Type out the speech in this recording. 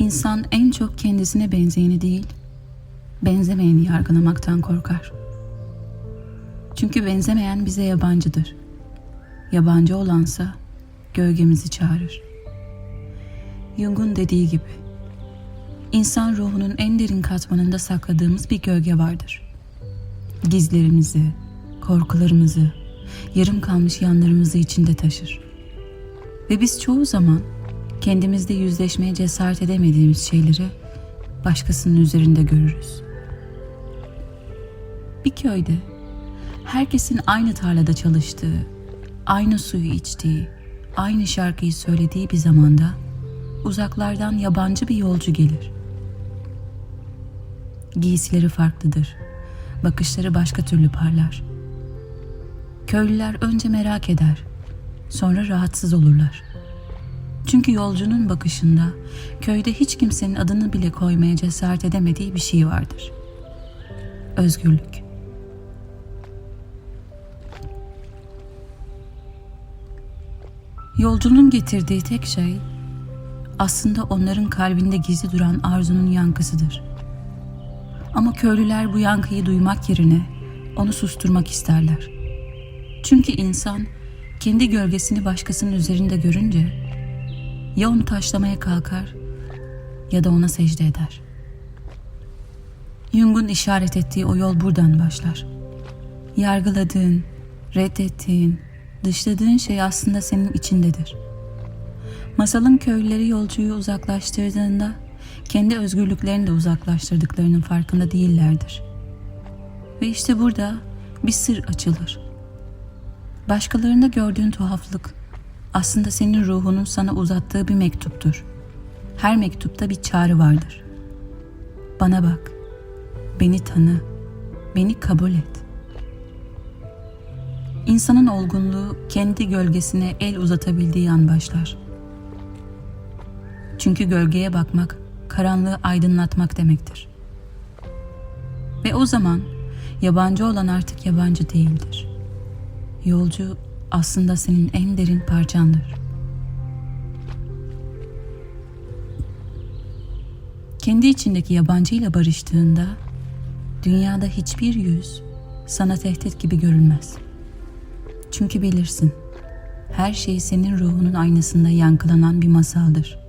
İnsan en çok kendisine benzeyeni değil, benzemeyeni yargılamaktan korkar. Çünkü benzemeyen bize yabancıdır. Yabancı olansa gölgemizi çağırır. Jung'un dediği gibi, insan ruhunun en derin katmanında sakladığımız bir gölge vardır. Gizlerimizi, korkularımızı, yarım kalmış yanlarımızı içinde taşır. Ve biz çoğu zaman kendimizde yüzleşmeye cesaret edemediğimiz şeyleri başkasının üzerinde görürüz. Bir köyde herkesin aynı tarlada çalıştığı, aynı suyu içtiği, aynı şarkıyı söylediği bir zamanda uzaklardan yabancı bir yolcu gelir. Giysileri farklıdır. Bakışları başka türlü parlar. Köylüler önce merak eder, sonra rahatsız olurlar. Çünkü yolcunun bakışında köyde hiç kimsenin adını bile koymaya cesaret edemediği bir şey vardır. Özgürlük. Yolcunun getirdiği tek şey aslında onların kalbinde gizli duran arzunun yankısıdır. Ama köylüler bu yankıyı duymak yerine onu susturmak isterler. Çünkü insan kendi gölgesini başkasının üzerinde görünce ya onu taşlamaya kalkar ya da ona secde eder. Jung'un işaret ettiği o yol buradan başlar. Yargıladığın, reddettiğin, dışladığın şey aslında senin içindedir. Masalın köylüleri yolcuyu uzaklaştırdığında kendi özgürlüklerini de uzaklaştırdıklarının farkında değillerdir. Ve işte burada bir sır açılır. Başkalarında gördüğün tuhaflık aslında senin ruhunun sana uzattığı bir mektuptur. Her mektupta bir çağrı vardır. Bana bak, beni tanı, beni kabul et. İnsanın olgunluğu kendi gölgesine el uzatabildiği an başlar. Çünkü gölgeye bakmak, karanlığı aydınlatmak demektir. Ve o zaman yabancı olan artık yabancı değildir. Yolcu aslında senin en derin parçandır. Kendi içindeki yabancıyla barıştığında dünyada hiçbir yüz sana tehdit gibi görülmez. Çünkü bilirsin, her şey senin ruhunun aynasında yankılanan bir masaldır.